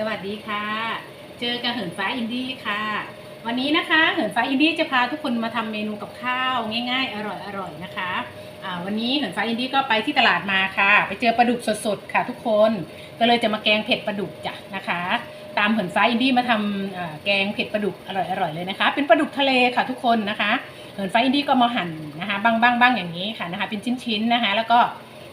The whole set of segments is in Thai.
สวัสดีค่ะ เจอกับเหินฟ้าอินดี้ค่ะ วันนี้นะคะเหินฟ้าอินดี้จะพาทุกคนมาทำเมนูกับข้าวง่าย ๆ อร่อยๆนะคะอ่าวันนี้เหินฟ้าอินดี้ก็ไปที่ตลาดมาค่ะ ไปเจอปลาดุกสดๆค่ะ ทุกคนก็เลยจะมาแกงเผ็ดปลาดุกจ้ะนะคะ ตามเหินฟ้าอินดี้มาทำอ่าแกงเผ็ดปลาดุกอร่อยๆเลยนะคะ เป็นปลาดุกทะเลค่ะทุกคนนะคะเหินฟ้าอินดี้ก็มาหั่นนะคะบ้างๆอย่างนี้ค่ะนะคะ เป็นชิ้นๆนะคะ แล้วก็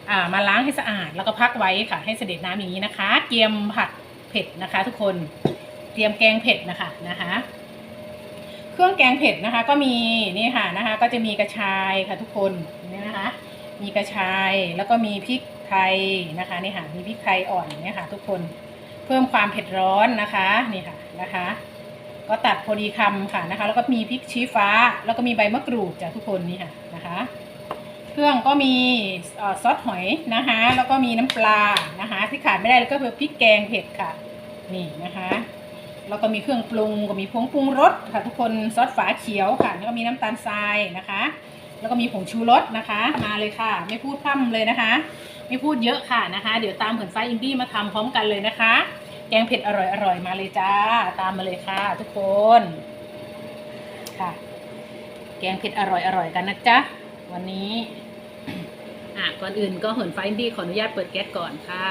อ่ามาล้างให้สะอาดแล้วก็พักไว้ค่ะให้เสด็จน้ำอย่างนี้นะคะ เตรียมผัด ผ็ดนะคะ ทุกคนเตรียมแกงเผ็ดนะคะนะคะ เครื่องแกงเผ็ดนะคะ ก็มีนี่ค่ะนะคะ ก็จะมีกระชายค่ะทุกคนนี่นะคะ มีกระชายแล้วก็มีพริกไทยนะคะนี่ค่ะมีพริกไทยอ่อนเนี่ยค่ะ ทุกคนเพิ่มความเผ็ดร้อนนะคะนี่ค่ะนะคะ ก็ตัดพอดีคำค่ะนะคะ แล้วก็มีพริกชี้ฟ้า แล้วก็มีใบมะกรูดจากทุกคนนี่ค่ะนะคะ เครื่องก็มีซอสหอยนะคะ แล้วก็มีน้ำปลานะคะ ที่ขาดไม่ได้เลยก็คือพริกแกงเผ็ดค่ะ นี่นะคะ แล้วก็มีเครื่องปรุงก็มีผงปรุงรสค่ะทุกคนซอสฝาเขียวค่ะแล้วก็มีน้ำตาลทรายนะคะ แล้วก็มีผงชูรสนะคะ มาเลยค่ะ ไม่พูดพร่ำเลยนะคะ ไม่พูดเยอะค่ะนะคะ เดี๋ยวตามเผินไฟอินดี้มาทำพร้อมกันเลยนะคะ แกงเผ็ดอร่อยๆมาเลยจ้าตามมาเลยค่ะ ทุกคนค่ะ แกงเผ็ดอร่อยๆกันนะจ๊ะวันนี้อะก่อนอื่นก็เหินไฟอินดี้ขออนุญาตเปิดแก๊สก่อนค่ะ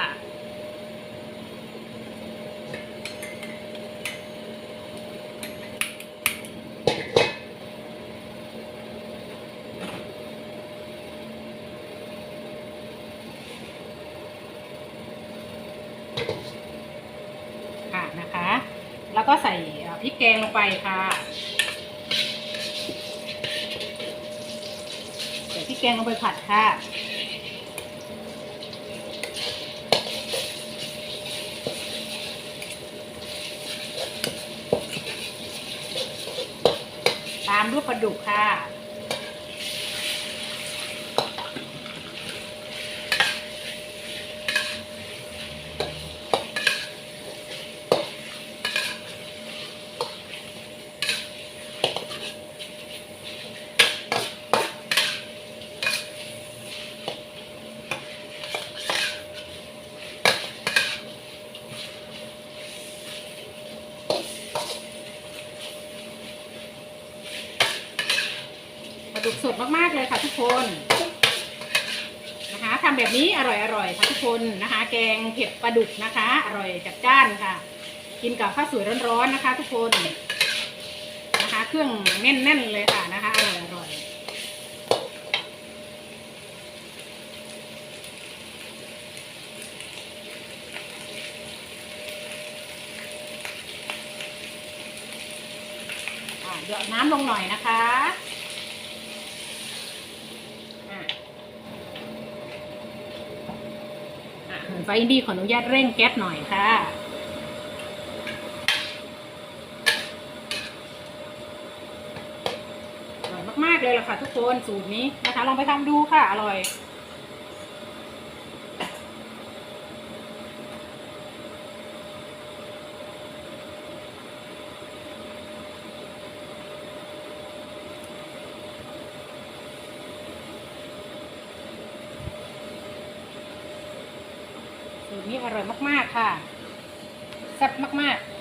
นะคะ แล้วก็ใส่พริกแกงลงไปค่ะใส่พริกแกงลงไปผัดค่ะตามด้วยปลาดุกค่ะ ปลาดุกสดมากๆเลยค่ะทุกคนนะคะทำแบบนี้อร่อยๆค่ะทุกคนนะคะ แกงเผ็ดปลาดุกนะคะ อร่อยจัดจ้านค่ะ กินกับข้าวสวยร้อนๆนะคะ ทุกคนนะคะ เครื่องแน่นๆเลยค่ะนะคะอร่อยๆอะหยอดน้ำลงหน่อยนะคะอะเหิน ไฟอินดี้ขออนุญาตเร่งแก๊สหน่อยค่ะ อร่อยมาก ๆ เลยล่ะค่ะทุกคนสูตรนี้นะคะ ลองไปทำดูค่ะ อร่อย นี้อร่อยมากๆค่ะแซ่บมากๆ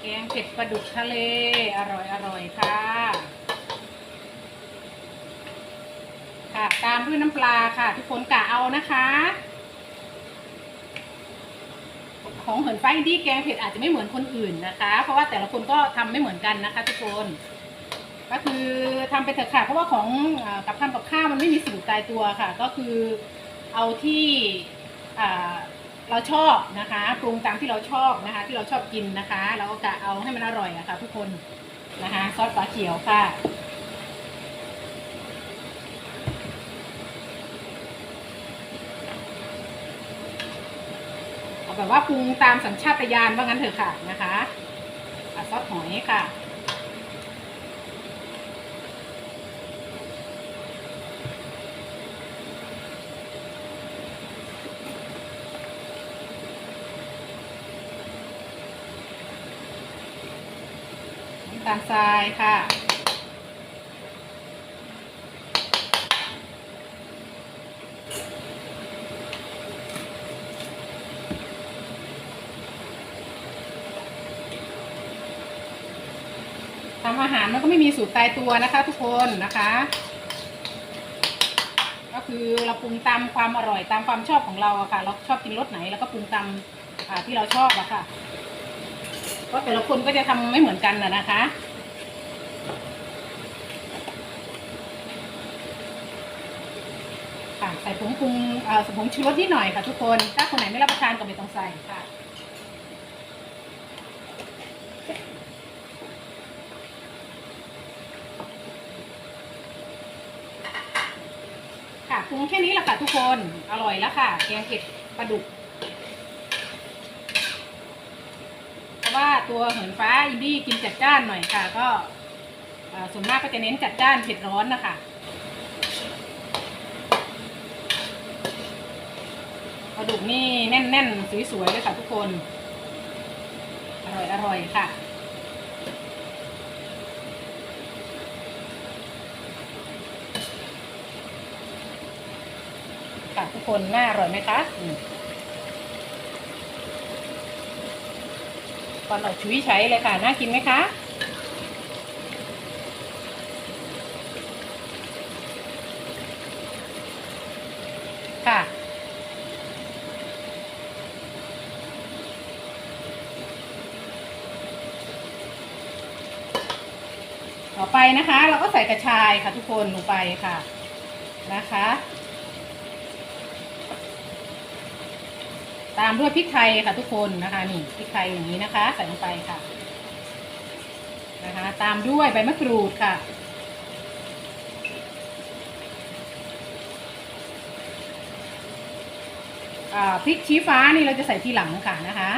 แกงเผ็ดปลาดุกทะเล อร่อยอร่อยค่ะ ค่ะ ตามด้วยน้ำปลาค่ะ ทุกคนกะเอานะคะ ของเหินไฟอินดี้แกงเผ็ดอาจจะไม่เหมือนคนอื่นนะคะ เพราะว่าแต่ละคนก็ทำไม่เหมือนกันนะคะ ทุกคน ก็คือทำไปเถอะค่ะเพราะว่าของกับทำกับข้าวมันไม่มีสูตรตายตัวค่ะ ก็คือเอาที่เราชอบนะคะปรุงตามที่เราชอบนะคะ ที่เราชอบกินนะคะแล้วก็กะเอาให้มันอร่อยอะค่ะ ทุกคนนะคะ ซอสฝาเขียวค่ะ แบบว่าปรุงตามสัญชาตญาณว่างั้นเถอะค่ะนะคะซอสหอยค่ะน้ำตาลทรายค่ะ หารมันก็ไม่มีสูตรตายตัวนะคะ ทุกคนนะคะ ก็คือเราปรุงตามความอร่อยตามความชอบของเราอะค่ะ เราชอบกินรสไหนเราก็ปรุงตามที่เราชอบอะค่ะเพราะแต่ละคนก็จะทำไม่เหมือนกันนะนะคะค่ะใส่ผงปรุงอ่อผงชูรสนิดหน่อยค่ะทุกคน ถ้าคนไหนไม่รับประทานก็ไม่ต้องใส่ค่ะ ค่ะปรุงแค่นี้แหละค่ะทุกคนอร่อยแล้วค่ะแกงเผ็ดปลาดุกเพราะว่าตัวเหินฟ้าอินดี้กินจัดจ้านหน่อยค่ะ ก็ส่วนมากก็จะเน้นจัดจ้านเผ็ดร้อนนะคะปลาดุกนี่แน่นๆ สวยๆเลยค่ะทุกคน อร่อยอร่อยค่ะ ค่ะทุกคนน่าอร่อยไหมคะอืมก่อนเราชุยใช้เลยค่ะ น่ากินไหมคะค่ะต่อไปนะคะ เราก็ใส่กระชายค่ะทุกคนลงไปค่ะนะคะ ตามด้วยพริกไทยค่ะทุกคนนะคะนี่พริกไทยอย่างนี้นะคะ ใส่ลงไปค่ะนะคะ ตามด้วยใบมะกรูดค่ะ พริกชี้ฟ้านี่เราจะใส่ทีหลังค่ะนะคะ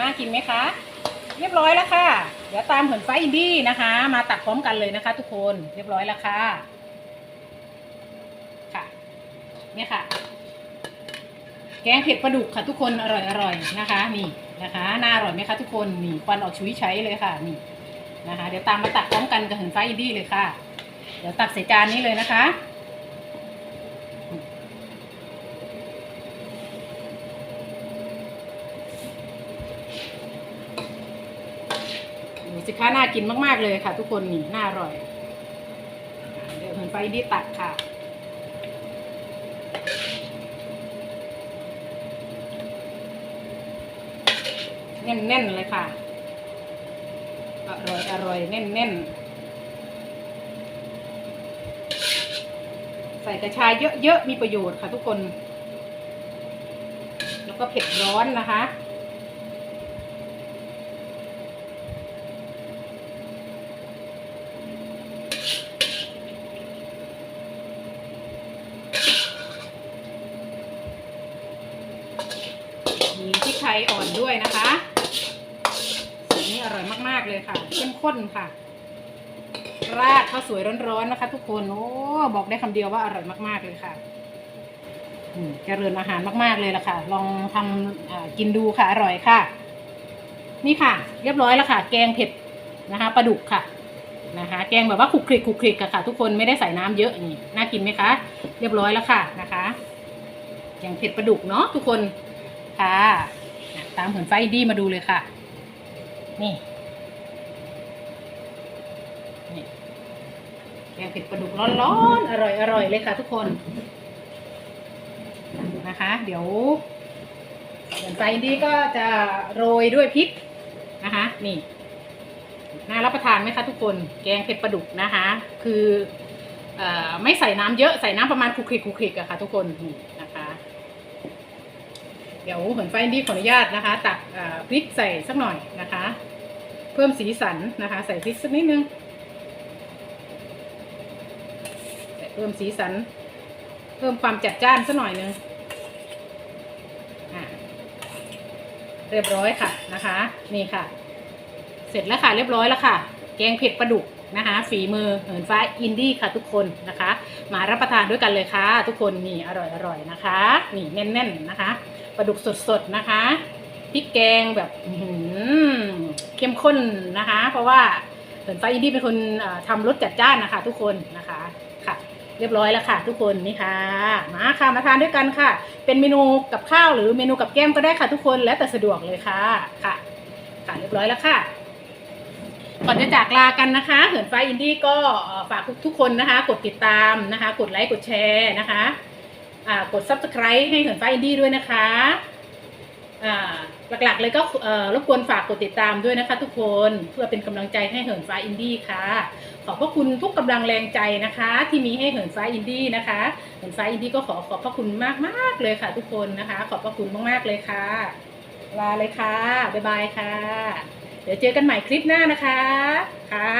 น่ากินไหมคะ เรียบร้อยแล้วค่ะ เดี๋ยวตามเหินไฟอินดี้นะคะ มาตักพร้อมกันเลยนะคะ ทุกคนเรียบร้อยแล้วค่ะ ค่ะเนี่ยค่ะ แกงเผ็ดปลาดุกค่ะ ทุกคนอร่อยอร่อยนะคะ นี่นะคะน่าอร่อยไหมคะทุกคนนี่ควันออกชุยใช้เลยค่ะนี่นะคะ เดี๋ยวตามมาตักพร้อมกันกับเหินไฟอินดี้เลยค่ะ เดี๋ยวตักใส่จานนี้เลยนะคะ สิคะน่ากินมากๆเลยค่ะ ทุกคนนี่น่าอร่อย เดี๋ยวเหินไฟดีตักค่ะ แน่นๆเลยค่ะ อร่อยอร่อยแน่นๆ ใส่กระชายเยอะๆ มีประโยชน์ค่ะทุกคน แล้วก็เผ็ดร้อนนะคะ มีพ ริกไทยอ่อนด้วยนะคะสูตรนี้อร่อยมากๆเลยค่ะเข้มข้นค่ะ ราดข้าวสวยร้อนๆนะคะ ทุกคนโอ้บอกได้คำเดียวว่าอร่อยมากๆเลยค่ะอืมเจริญอาหารมากๆเลยละค่ะ ลองทำอ่ากินดูค่ะอร่อยค่ะ นี่ค่ะ เรียบร้อยแล้วค่ะ แกงเผ็ดนะคะปลาดุกค่ะนะคะ แกงแบบว่าคลุกคลิกคลุกคลิกอะค่ะ ทุกคนไม่ได้ใส่น้ำเยอะนี่น่ากินไหมคะ เรียบร้อยแล้วค่ะนะคะแกงเผ็ดปลาดุกเนาะทุกคนค่ะอะ ตามเหินไฟอินดี้มาดูเลยค่ะ นี่นี่แกงเผ็ดปลาดุกร้อนๆอร่อยอร่อยเลยค่ะทุกคนนะคะ เดี๋ยวเหินไฟอินดี้ก็จะโรยด้วยพริกนะคะ นี่น่ารับประทานไหมคะทุกคนแกงเผ็ดปลาดุกนะคะ คืออไม่ใส่น้ำเยอะใส่น้ำประมาณคุกคลิกคุกคลิกอะค่ะทุกคน เดี๋ยวเหินฟ้าอินดี้ขออนุญาตนะคะ ตักพริกใส่สักหน่อยนะคะ เพิ่มสีสันนะคะ ใส่พริกสักนิดนึงเพิ่มสีสัน เพิ่มความจัดจ้านสักหน่อยนึงอะเรียบร้อยค่ะนะคะ นี่ค่ะ เสร็จแล้วค่ะเรียบร้อยแล้วค่ะ แกงเผ็ดปลาดุกนะคะ ฝีมือเหินฟ้าอินดี้ค่ะทุกคนนะคะ มารับประทานด้วยกันเลยค่ะ ทุกคนนี่อร่อยอร่อยนะคะ นี่แน่นๆนะคะ ปลาดุกสดๆนะคะพริกแกงแบบเข้มข้นนะคะ เพราะว่าเหินฟ้าอินดี้เป็นคนเอ่อทำรสจัดจ้านนะคะ ทุกคนนะคะค่ะ เรียบร้อยแล้วค่ะ ทุกคนนี่ค่ะ มาค่ะมาทานด้วยกันค่ะ เป็นเมนูกับข้าวหรือเมนูกับแก้มก็ได้ค่ะ ทุกคนแล้วแต่สะดวกเลยค่ะค่ะค่ะเรียบร้อยแล้วค่ะก่อนจะจากลากันนะคะ เหินฟ้าอินดี้ก็เอ่อฝากทุกๆคนนะคะ กดติดตามนะคะ กดไลค์กดแชร์นะคะ กด subscribe ให้เหินฟ้าอินดี้ด้วยนะคะหลักๆเลยก็รบกวนฝากกดติดตามด้วยนะคะ ทุกคนเพื่อเป็นกำลังใจให้เหินฟ้าอินดี้ค่ะ ขอบพระคุณทุกกำลังแรงใจนะคะ ที่มีให้เหินฟ้าอินดี้นะคะ เหินฟ้าอินดี้ก็ขอขอบพระคุณมากๆเลยค่ะ ทุกคนนะคะ ขอบพระคุณมากๆเลยค่ะลาเลยค่ะบ๊ายบายค่ะ เดี๋ยวเจอกันใหม่คลิปหน้านะคะค่ะ